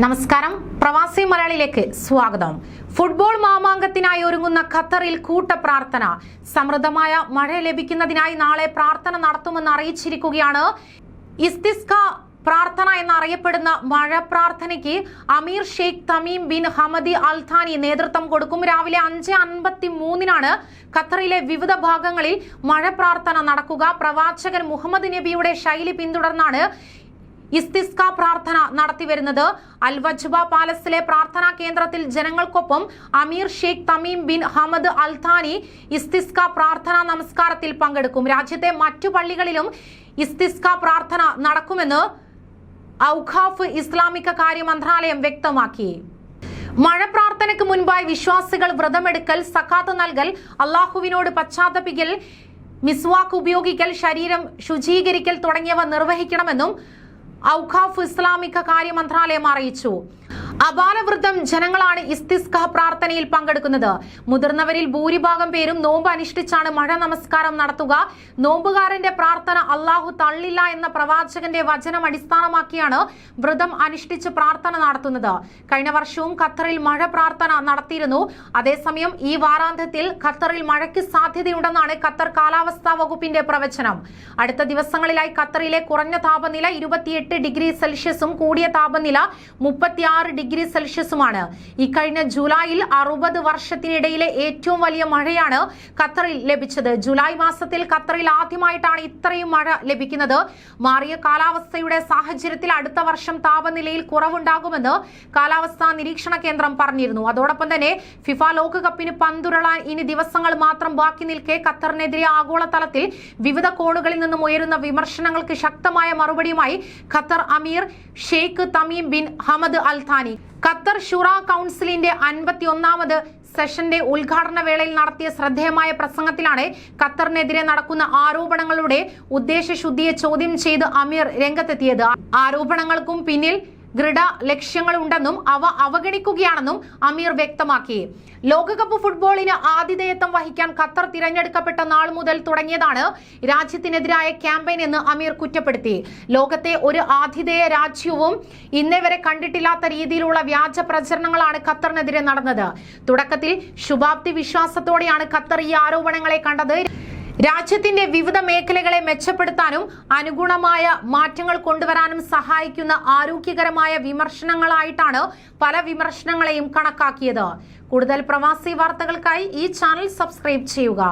നമസ്കാരം. പ്രവാസി മലയാളിയിലേക്ക് സ്വാഗതം. ഫുട്ബോൾ മാമാങ്കത്തിനായി ഒരുങ്ങുന്ന ഖത്തറിൽ കൂട്ടപ്രാർത്ഥന. സമൃദ്ധമായ മഴ ലഭിക്കുന്നതിനായി നാളെ പ്രാർത്ഥന നടത്തുമെന്ന് അറിയിച്ചിരിക്കുകയാണ്. ഇസ്തിസ്ക പ്രാർത്ഥന എന്നറിയപ്പെടുന്ന മഴ പ്രാർത്ഥനയ്ക്ക് Emir Sheikh Tamim bin Hamad Al Thani നേതൃത്വം കൊടുക്കും. രാവിലെ അഞ്ച് അൻപത്തി മൂന്നിനാണ് ഖത്തറിലെ വിവിധ ഭാഗങ്ങളിൽ മഴ പ്രാർത്ഥന നടക്കുക. പ്രവാചകൻ മുഹമ്മദ് നബിയുടെ ശൈലി പിന്തുടർന്നാണ് ഇസ്തിസ്ക പ്രാർത്ഥന നടത്തിവരുന്നത് അൽ വജ്ബ പാലസിലെ പ്രാർത്ഥനാ കേന്ദ്രത്തിൽ ജനങ്ങൾക്കൊപ്പം Emir Sheikh Tamim bin Hamad Al Thani ഇസ്തിസ്ക പ്രാർത്ഥന നമസ്കാരത്തിൽ പങ്കെടുക്കും. രാജ്യത്തെ മറ്റു പള്ളികളിലും ഇസ്തിസ്ക പ്രാർത്ഥന നടക്കുമെന്ന് ഔഖാഫ് ഇസ്ലാമിക കാര്യ മന്ത്രാലയം വ്യക്തമാക്കി. മഴ പ്രാർത്ഥനയ്ക്ക് മുൻപായി വിശ്വാസികൾ വ്രതമെടുക്കൽ സക്കാത്ത് നൽകൽ അള്ളാഹുവിനോട് പശ്ചാത്തപിക്കൽ മിസ്വാക്ക് ഉപയോഗിക്കൽ ശരീരം ശുചീകരിക്കൽ തുടങ്ങിയവ നിർവഹിക്കണമെന്നും ഔഖാഫ് ഇസ്ലാമിക കാര്യ മന്ത്രാലയം അറിയിച്ചു. അപാലവൃദ്ധം ജനങ്ങളാണ് ഇസ്തിസ്ക പ്രാർത്ഥനയിൽ പങ്കെടുക്കുന്നത്. മുതിർന്നവരിൽ ഭൂരിഭാഗം പേരും നോമ്പ് അനുഷ്ഠിച്ചാണ് മഴ നമസ്കാരം നടത്തുക. നോമ്പുകാരന്റെ പ്രാർത്ഥന അള്ളാഹു തള്ളില്ല എന്ന പ്രവാചകന്റെ വചനം അടിസ്ഥാനമാക്കിയാണ് വ്രതം അനുഷ്ഠിച്ച് പ്രാർത്ഥന നടത്തുന്നത്. കഴിഞ്ഞ വർഷവും ഖത്തറിൽ മഴ പ്രാർത്ഥന നടത്തിയിരുന്നു. അതേസമയം ഈ വാരാന്ത്യത്തിൽ ഖത്തറിൽ മഴയ്ക്ക് സാധ്യതയുണ്ടെന്നാണ് ഖത്തർ കാലാവസ്ഥാ വകുപ്പിന്റെ പ്രവചനം. അടുത്ത ദിവസങ്ങളിലായി ഖത്തറിലെ കുറഞ്ഞ താപനില ഇരുപത്തിയെട്ട് ഡിഗ്രി സെൽഷ്യസും കൂടിയ താപനില മുപ്പത്തിയാറ് ഡിഗ്രി സെൽഷ്യസുമാണ്. ഇക്കഴിഞ്ഞ ജൂലൈയിൽ അറുപത് വർഷത്തിനിടയിലെ ഏറ്റവും വലിയ മഴയാണ് ഖത്തറിൽ ലഭിച്ചത്. ജൂലൈ മാസത്തിൽ ഖത്തറിൽ ആദ്യമായിട്ടാണ് ഇത്രയും മഴ ലഭിക്കുന്നത്. മാറിയ കാലാവസ്ഥയുടെ സാഹചര്യത്തിൽ അടുത്ത വർഷം താപനിലയിൽ കുറവുണ്ടാകുമെന്ന് കാലാവസ്ഥാ നിരീക്ഷണ കേന്ദ്രം പറഞ്ഞിരുന്നു. അതോടൊപ്പം തന്നെ ഫിഫ ലോകകപ്പിന് പന്തുരളാൻ ഇനി ദിവസങ്ങൾ മാത്രം ബാക്കി നിൽക്കെ ഖത്തറിനെതിരെ ആഗോളതലത്തിൽ വിവിധ കോണുകളിൽ നിന്നും ഉയരുന്ന വിമർശനങ്ങൾക്ക് ശക്തമായ മറുപടിയുമായി Qatar Emir Sheikh Tamim bin Hamad Qatar Shura കൗൺസിലിന്റെ അൻപത്തി ഒന്നാമത് സെഷന്റെ ഉദ്ഘാടന വേളയിൽ നടത്തിയ ശ്രദ്ധേയമായ പ്രസംഗത്തിലാണ് ഖത്തറിനെതിരെ നടക്കുന്ന ആരോപണങ്ങളുടെ ഉദ്ദേശശുദ്ധിയെ ചോദ്യം ചെയ്ത് അമീർ രംഗത്തെത്തിയത്. ആരോപണങ്ങൾക്കും പിന്നിൽ ദൃഢ ലക്ഷ്യങ്ങളുണ്ടെന്നും അവ അവഗണിക്കുകയാണെന്നും അമീർ വ്യക്തമാക്കി. ലോകകപ്പ് ഫുട്ബോളിന് ആതിഥേയത്വം വഹിക്കാൻ ഖത്തർ തിരഞ്ഞെടുക്കപ്പെട്ട നാൾ മുതൽ തുടങ്ങിയതാണ് രാജ്യത്തിനെതിരായ ക്യാമ്പയിൻ എന്ന് അമീർ കുറ്റപ്പെടുത്തി. ലോകത്തെ ഒരു ആതിഥേയ രാജ്യവും ഇന്നേ വരെ കണ്ടിട്ടില്ലാത്ത രീതിയിലുള്ള വ്യാജ പ്രചരണങ്ങളാണ് ഖത്തറിനെതിരെ നടന്നത്. തുടക്കത്തിൽ ശുഭാപ്തി വിശ്വാസത്തോടെയാണ് ഖത്തർ ഈ ആരോപണങ്ങളെ കണ്ടത്. രാജ്യത്തിന്റെ വിവിധ മേഖലകളെ മെച്ചപ്പെടുത്താനും അനുഗുണമായ മാറ്റങ്ങൾ കൊണ്ടുവരാനും സഹായിക്കുന്ന ആരോഗ്യകരമായ വിമർശനങ്ങളായിട്ടാണ് പല വിമർശനങ്ങളെയും കണക്കാക്കിയത്. കൂടുതൽ പ്രവാസി വാർത്തകൾക്കായി ഈ ചാനൽ സബ്സ്ക്രൈബ് ചെയ്യുക.